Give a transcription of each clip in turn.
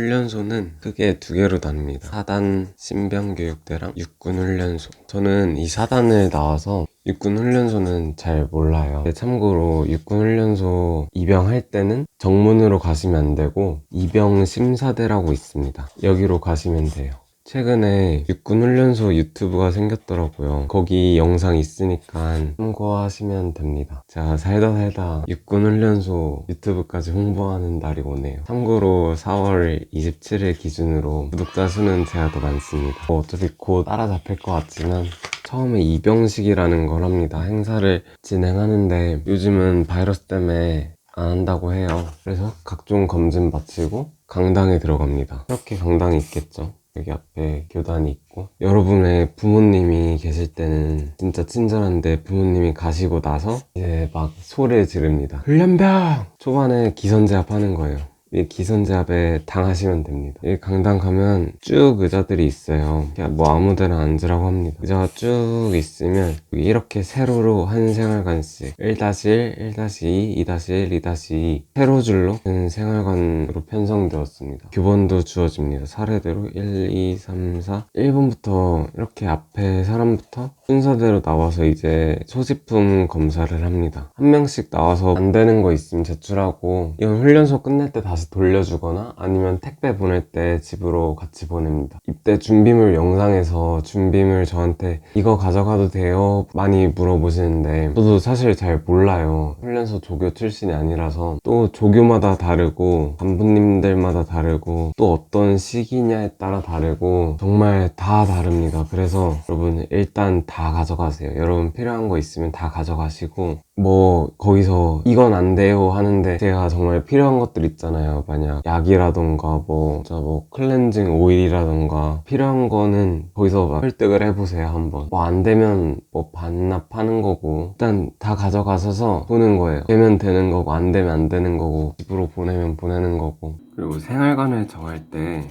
훈련소는 크게 두 개로 나뉩니다. 사단 신병교육대랑 육군훈련소. 저는 이 사단을 나와서 육군훈련소는 잘 몰라요. 참고로 육군훈련소 입영할 때는 정문으로 가시면 안 되고 입영 심사대라고 있습니다. 여기로 가시면 돼요. 최근에 육군훈련소 유튜브가 생겼더라고요. 거기 영상 있으니까 참고하시면 됩니다. 제가 살다 살다 육군훈련소 유튜브까지 홍보하는 날이 오네요. 참고로 4월 27일 기준으로 구독자 수는 제가 더 많습니다. 뭐 어차피 곧 따라잡힐 것 같지만 처음에 입영식이라는 걸 합니다. 행사를 진행하는데 요즘은 바이러스 때문에 안 한다고 해요. 그래서 각종 검진 마치고 강당에 들어갑니다. 이렇게 강당이 있겠죠. 여기 앞에 교단이 있고 여러분의 부모님이 계실 때는 진짜 친절한데 부모님이 가시고 나서 이제 막 소리를 지릅니다. 훈련병! 초반에 기선제압 하는 거예요. 이 기선제압에 당하시면 됩니다. 이 강당 가면 쭉 의자들이 있어요. 그냥 뭐 아무데나 앉으라고 합니다. 의자가 쭉 있으면 이렇게 세로로 한 생활관씩 1-1, 1-2, 2-1, 2-2 세로 줄로 된 생활관으로 편성되었습니다. 교본도 주어집니다. 사례대로 1, 2, 3, 4 1번부터 이렇게 앞에 사람부터 순서대로 나와서 이제 소지품 검사를 합니다. 한 명씩 나와서 안 되는 거 있으면 제출하고 이건 훈련소 끝날 때 다시 돌려주거나 아니면 택배 보낼 때 집으로 같이 보냅니다. 입대 준비물 영상에서 준비물 저한테 이거 가져가도 돼요? 많이 물어보시는데 저도 사실 잘 몰라요. 훈련소 조교 출신이 아니라서 또 조교마다 다르고 간부님들마다 다르고 또 어떤 시기냐에 따라 다르고 정말 다 다릅니다. 그래서 여러분 일단 다 가져가세요. 여러분 필요한 거 있으면 다 가져가시고 뭐 거기서 이건 안 돼요 하는데 제가 정말 필요한 것들 있잖아요. 만약 약이라던가 뭐 진짜 뭐 클렌징 오일이라던가 필요한 거는 거기서 막 설득을 해보세요 한번. 뭐 안 되면 뭐 반납하는 거고 일단 다 가져가셔서 보는 거예요. 되면 되는 거고 안 되면 안 되는 거고 집으로 보내면 보내는 거고 그리고 생활관을 정할 때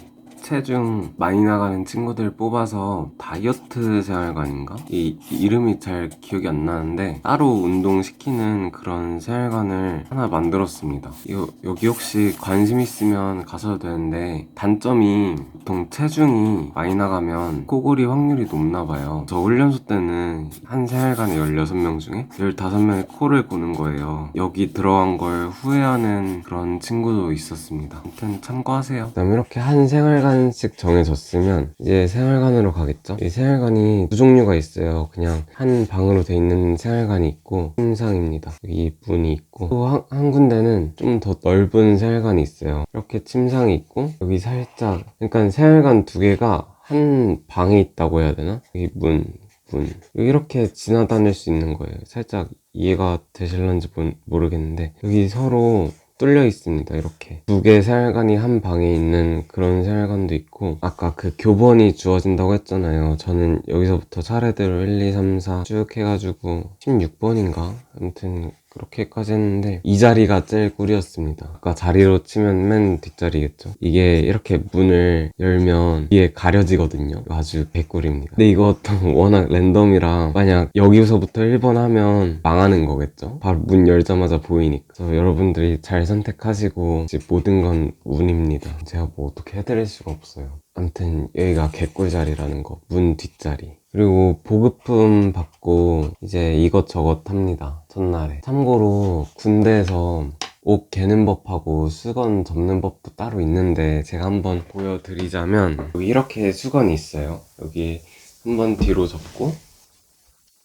체중 많이 나가는 친구들 뽑아서 다이어트 생활관인가? 이, 이 이름이 잘 기억이 안 나는데 따로 운동시키는 그런 생활관을 하나 만들었습니다. 이거, 여기 혹시 관심 있으면 가셔도 되는데 단점이 보통 체중이 많이 나가면 코골이 확률이 높나 봐요. 저 훈련소 때는 한 생활관에 16명 중에 15명의 코를 고는 거예요. 여기 들어간 걸 후회하는 그런 친구도 있었습니다. 아무튼 참고하세요. 그다음에 이렇게 한 생활관 씩 정해졌으면 이제 생활관으로 가겠죠. 이 생활관이 두 종류가 있어요. 그냥 한 방으로 돼 있는 생활관이 있고 침상입니다. 여기 문이 있고 또 한, 한 군데는 좀 더 넓은 생활관이 있어요. 이렇게 침상이 있고 여기 살짝 그러니까 생활관 두 개가 한 방에 있다고 해야 되나? 여기 문 문. 이렇게 지나다닐 수 있는 거예요. 살짝 이해가 되실런지 모- 모르겠는데 여기 서로 뚫려 있습니다. 이렇게 두 개 생활관이 한 방에 있는 그런 생활관도 있고 아까 그 교본이 주어진다고 했잖아요. 저는 여기서부터 차례대로 1, 2, 3, 4 쭉 해가지고 16번인가? 아무튼 그렇게까지 했는데 이 자리가 제일 꿀이었습니다. 아까 자리로 치면 맨 뒷자리겠죠. 이게 이렇게 문을 열면 뒤에 가려지거든요. 아주 개꿀입니다. 근데 이것도 워낙 랜덤이라 만약 여기서부터 1번 하면 망하는 거겠죠. 바로 문 열자마자 보이니까. 그래서 여러분들이 잘 선택하시고 이제 모든 건 운입니다. 제가 뭐 어떻게 해드릴 수가 없어요. 아무튼 여기가 개꿀 자리라는 거. 문 뒷자리. 그리고 보급품 받고 이제 이것저것 합니다. 첫날에. 참고로 군대에서 옷 개는 법하고 수건 접는 법도 따로 있는데 제가 한번 보여드리자면 이렇게 수건이 있어요. 여기 한번 뒤로 접고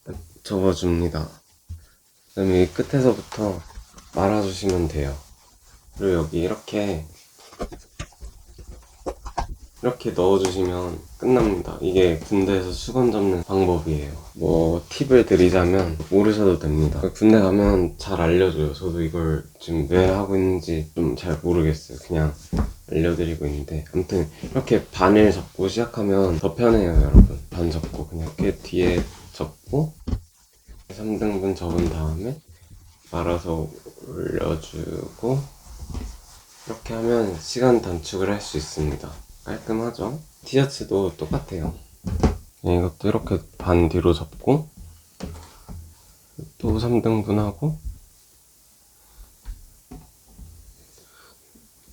딱 접어줍니다. 그 다음에 이 끝에서부터 말아주시면 돼요. 그리고 여기 이렇게 이렇게 넣어주시면 끝납니다. 이게 군대에서 수건 접는 방법이에요. 뭐 팁을 드리자면 모르셔도 됩니다. 군대 가면 잘 알려줘요. 저도 이걸 지금 왜 하고 있는지 좀 잘 모르겠어요. 그냥 알려드리고 있는데 아무튼 이렇게 반을 접고 시작하면 더 편해요, 여러분. 반 접고 그냥 이렇게 뒤에 접고 3등분 접은 다음에 말아서 올려주고 이렇게 하면 시간 단축을 할 수 있습니다. 깔끔하죠? 티셔츠도 똑같아요. 네, 이것도 이렇게 반 뒤로 접고 또 3등분 하고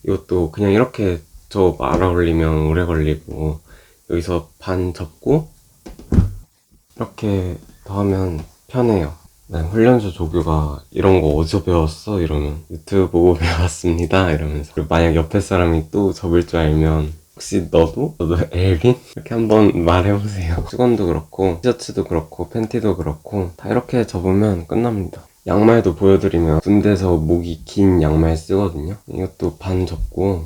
이것도 그냥 이렇게 저 말아 올리면 오래 걸리고 여기서 반 접고 이렇게 더 하면 편해요. 난 훈련소 조교가 이런 거 어디서 배웠어? 이러면 유튜브 보고 배웠습니다. 이러면서 만약 옆에 사람이 또 접을 줄 알면 혹시 너도? 너도 엘빈? 이렇게 한번 말해보세요. 수건도 그렇고 티셔츠도 그렇고 팬티도 그렇고 다 이렇게 접으면 끝납니다. 양말도 보여드리면 군대에서 목이 긴 양말 쓰거든요. 이것도 반 접고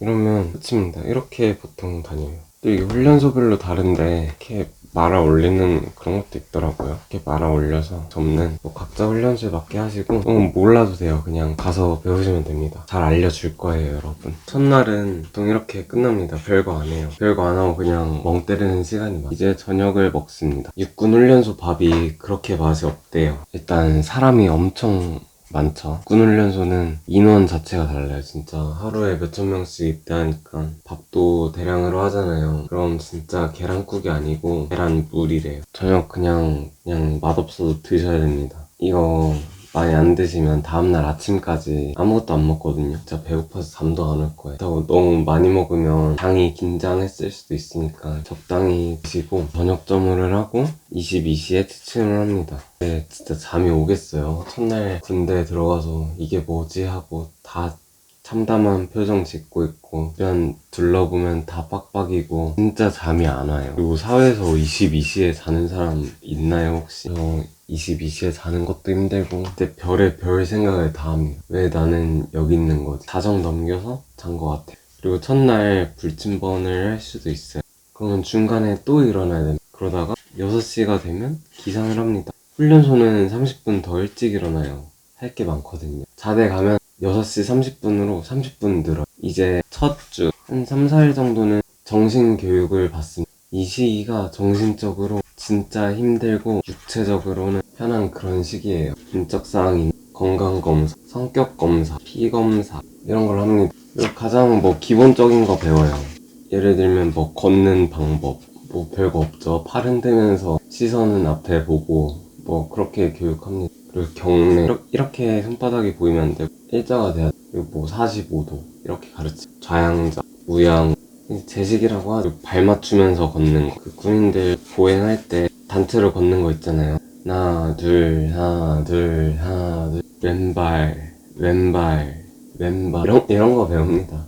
이러면 끝입니다. 이렇게 보통 다녀요. 또 이게 훈련소별로 다른데 이렇게 말아 올리는 그런 것도 있더라고요. 이렇게 말아 올려서 접는 뭐 각자 훈련소에 맞게 하시고 어, 몰라도 돼요. 그냥 가서 배우시면 됩니다. 잘 알려줄 거예요, 여러분. 첫날은 보통 이렇게 끝납니다. 별거 안 해요. 별거 안 하고 그냥 멍 때리는 시간이 많아요. 이제 저녁을 먹습니다. 육군 훈련소 밥이 그렇게 맛이 없대요. 일단 사람이 엄청 많죠. 군훈련소는 인원 자체가 달라요. 진짜 하루에 몇천 명씩 입대하니까 밥도 대량으로 하잖아요. 그럼 진짜 계란국이 아니고 계란물이래요. 저녁 그냥 그냥 맛없어도 드셔야 됩니다. 이거 많이 안 드시면 다음날 아침까지 아무것도 안 먹거든요. 진짜 배고파서 잠도 안 올 거예요. 그렇다고 너무 많이 먹으면 당이 긴장했을 수도 있으니까 적당히 드시고 저녁 점호를 하고 22시에 취침을 합니다. 네, 진짜 잠이 오겠어요. 첫날 군대에 들어가서 이게 뭐지 하고 다 참담한 표정 짓고 있고 주변 둘러보면 다 빡빡이고 진짜 잠이 안 와요. 그리고 사회에서 22시에 자는 사람 있나요 혹시? 저 22시에 자는 것도 힘들고 그때 별의 별 생각을 다 합니다. 왜 나는 여기 있는 거지? 자정 넘겨서 잔 것 같아요 그리고 첫날 불침번을 할 수도 있어요. 그러면 중간에 또 일어나야 됩니다. 그러다가 6시가 되면 기상을 합니다. 훈련소는 30분 더 일찍 일어나요. 할 게 많거든요. 자대 가면 6시 30분으로 30분 늘어. 이제 첫 주, 한 3, 4일 정도는 정신 교육을 받습니다. 이 시기가 정신적으로 진짜 힘들고 육체적으로는 편한 그런 시기예요. 인적사항이 건강검사, 성격검사, 피검사 이런 걸 합니다. 가장 뭐 기본적인 거 배워요. 예를 들면 뭐 걷는 방법, 뭐 별거 없죠. 팔 흔들면서 시선은 앞에 보고 뭐 그렇게 교육합니다. 그리고 이렇게, 손바닥이 보이면 안 되고 일자가 돼야 돼. 그리고 뭐 45도 이렇게 가르치. 좌양자 우양. 제식이라고 하죠. 발 맞추면서 걷는 거. 그 군인들 보행할 때 단체로 걷는 거 있잖아요. 하나 둘 하나 둘 하나 둘. 왼발 왼발 왼발. 이런, 이런 거 배웁니다